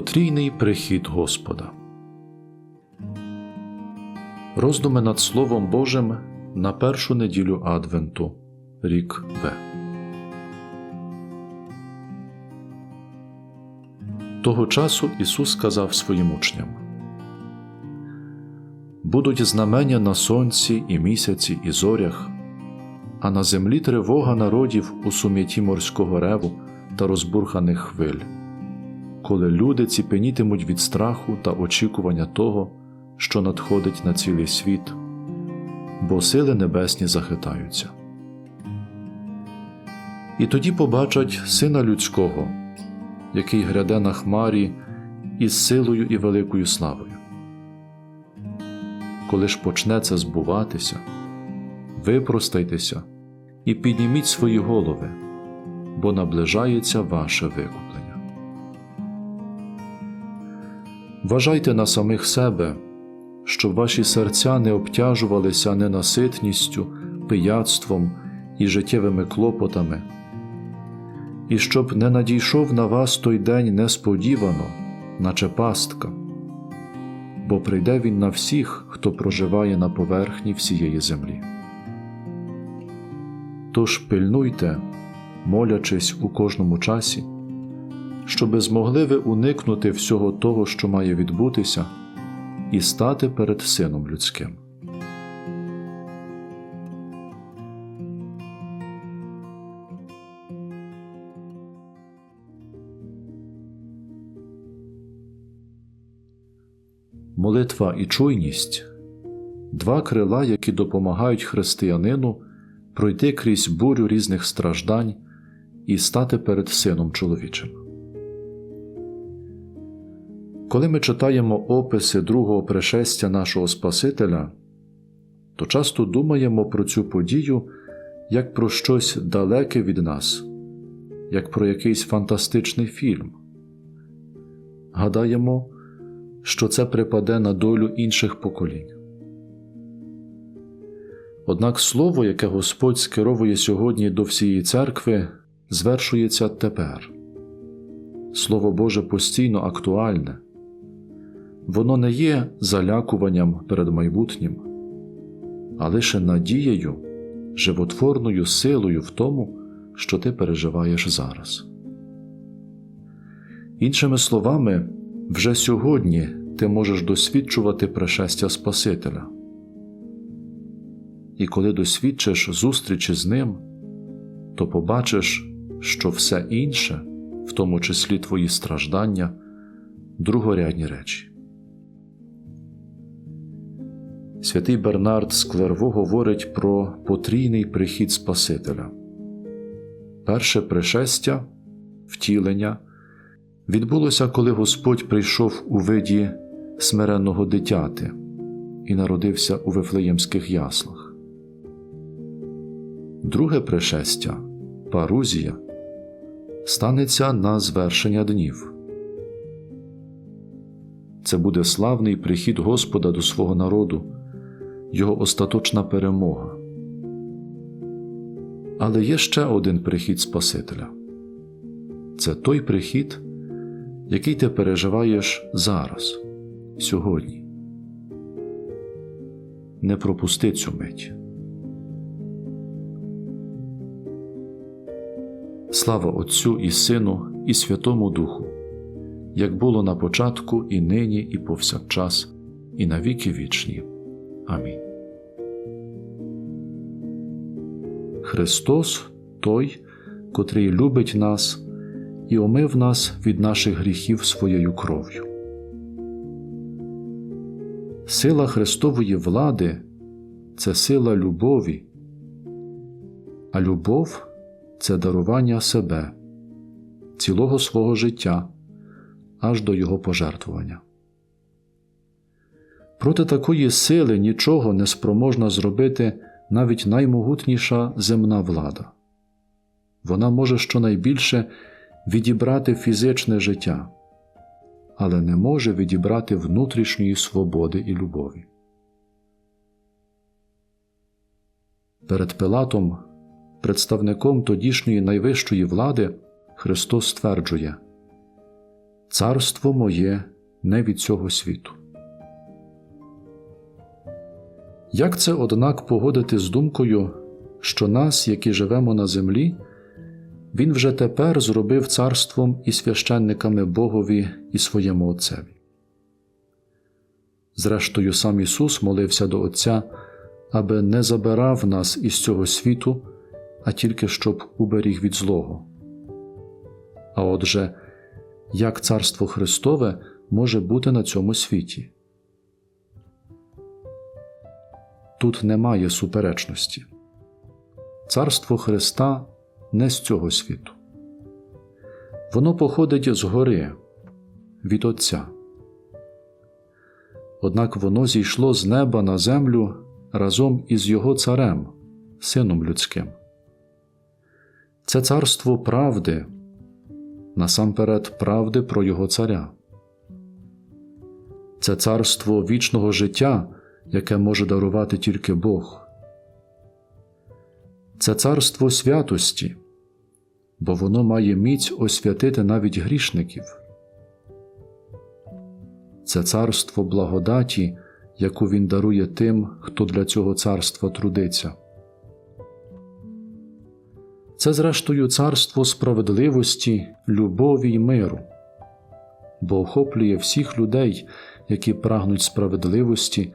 Потрійний прихід Господа. Роздуми над Словом Божим на першу неділю Адвенту, рік Б. Того часу Ісус сказав своїм учням: Будуть знамення на сонці і місяці і зорях, а на землі тривога народів у сум'яті морського реву та розбурханих хвиль коли люди ціпенітимуть від страху та очікування того, що надходить на цілий світ, бо сили небесні захитаються. І тоді побачать Сина Людського, який гряде на хмарі із силою і великою славою. Коли ж почне це збуватися, випростайтеся і підніміть свої голови, бо наближається ваше викуплення. Вважайте на самих себе, щоб ваші серця не обтяжувалися ненаситністю, пияцтвом і життєвими клопотами, і щоб не надійшов на вас той день несподівано, наче пастка, бо прийде він на всіх, хто проживає на поверхні всієї землі. Тож пильнуйте, молячись у кожному часі щоби змогли ви уникнути всього того, що має відбутися, і стати перед Сином Людським. Молитва і чуйність два крила, які допомагають християнину пройти крізь бурю різних страждань і стати перед Сином чоловічим. Коли ми читаємо описи другого пришестя нашого Спасителя, то часто думаємо про цю подію як про щось далеке від нас, як про якийсь фантастичний фільм. Гадаємо, що це припаде на долю інших поколінь. Однак слово, яке Господь скеровує сьогодні до всієї церкви, звершується тепер. Слово Боже постійно актуальне воно не є залякуванням перед майбутнім, а лише надією, животворною силою в тому, що ти переживаєш зараз. Іншими словами, вже сьогодні ти можеш досвідчувати пришестя Спасителя. І коли досвідчиш зустрічі з ним, то побачиш, що все інше, в тому числі твої страждання, другорядні речі. Святий Бернард з говорить про потрійний прихід Спасителя. Перше пришестя, втілення відбулося, коли Господь прийшов у виді смиренного дитяти і народився у Вифлеємських яслах. Друге пришестя, парузія, станеться на звершення днів. Це буде славний прихід Господа до свого народу його остаточна перемога. Але є ще один прихід Спасителя це той прихід, який ти переживаєш зараз, сьогодні. Не пропусти цю мить. Слава Отцю і Сину, і Святому Духу, як було на початку, і нині, і повсякчас, і на віки вічні. Амінь. Христос той, котрий любить нас і омив нас від наших гріхів своєю кров'ю. Сила Христової влади це сила любові, а любов це дарування себе, цілого свого життя аж до Його пожертвування. Проти такої сили нічого не спроможна зробити навіть наймогутніша земна влада. Вона може щонайбільше відібрати фізичне життя, але не може відібрати внутрішньої свободи і любові. Перед Пилатом, представником тодішньої найвищої влади, Христос стверджує Царство моє не від цього світу. Як це, однак, погодити з думкою, що нас, які живемо на землі, Він вже тепер зробив царством і священниками Богові і своєму Отцеві? Зрештою, сам Ісус молився до Отця, аби не забирав нас із цього світу, а тільки щоб уберіг від злого. А отже, як Царство Христове може бути на цьому світі? Тут немає суперечності. Царство Христа не з цього світу. Воно походить згори, від Отця. Однак воно зійшло з неба на землю разом із його царем, Сином Людським. Це царство правди, насамперед правди про його царя. Це царство вічного життя, яке може дарувати тільки Бог. Це царство святості, бо воно має міць освятити навіть грішників. Це царство благодаті, яку він дарує тим, хто для цього царства трудиться. Це, зрештою, царство справедливості, любові й миру, бо охоплює всіх людей, які прагнуть справедливості,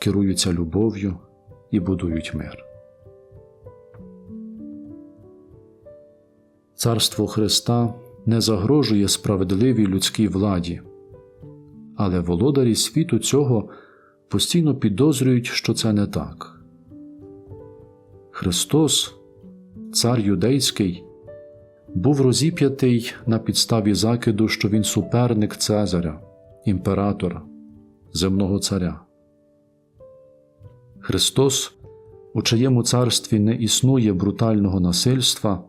керуються любов'ю і будують мир. Царство Христа не загрожує справедливій людській владі, але володарі світу цього постійно підозрюють, що це не так. Христос, цар юдейський, був розіп'ятий на підставі закиду, що він суперник Цезаря, імператора, земного царя. Христос, у чиєму царстві не існує брутального насильства,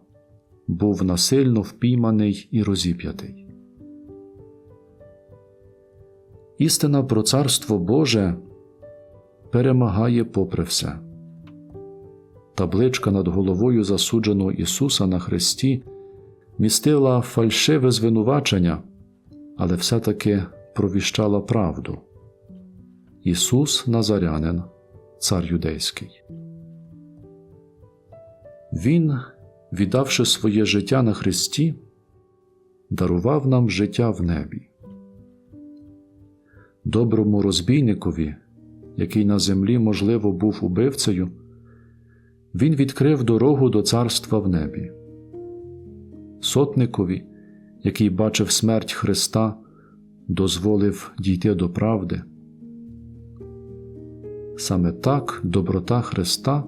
був насильно впійманий і розіп'ятий. Істина про Царство Боже перемагає попри все. Табличка над головою засудженого Ісуса на Христі містила фальшиве звинувачення, але все-таки провіщала правду. Ісус Назарянин, цар юдейський. Він, віддавши своє життя на Христі, дарував нам життя в небі. Доброму розбійникові, який на землі, можливо, був убивцею, він відкрив дорогу до царства в небі. Сотникові, який бачив смерть Христа, дозволив дійти до правди. Саме так доброта Христа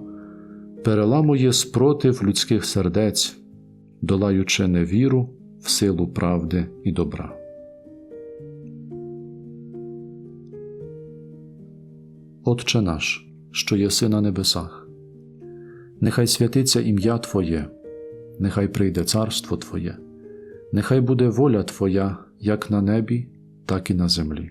переламує спротив людських сердець, долаючи невіру в силу правди і добра. Отче наш, що єси на небесах, нехай святиться ім'я Твоє, нехай прийде царство Твоє, нехай буде воля Твоя як на небі, так і на землі.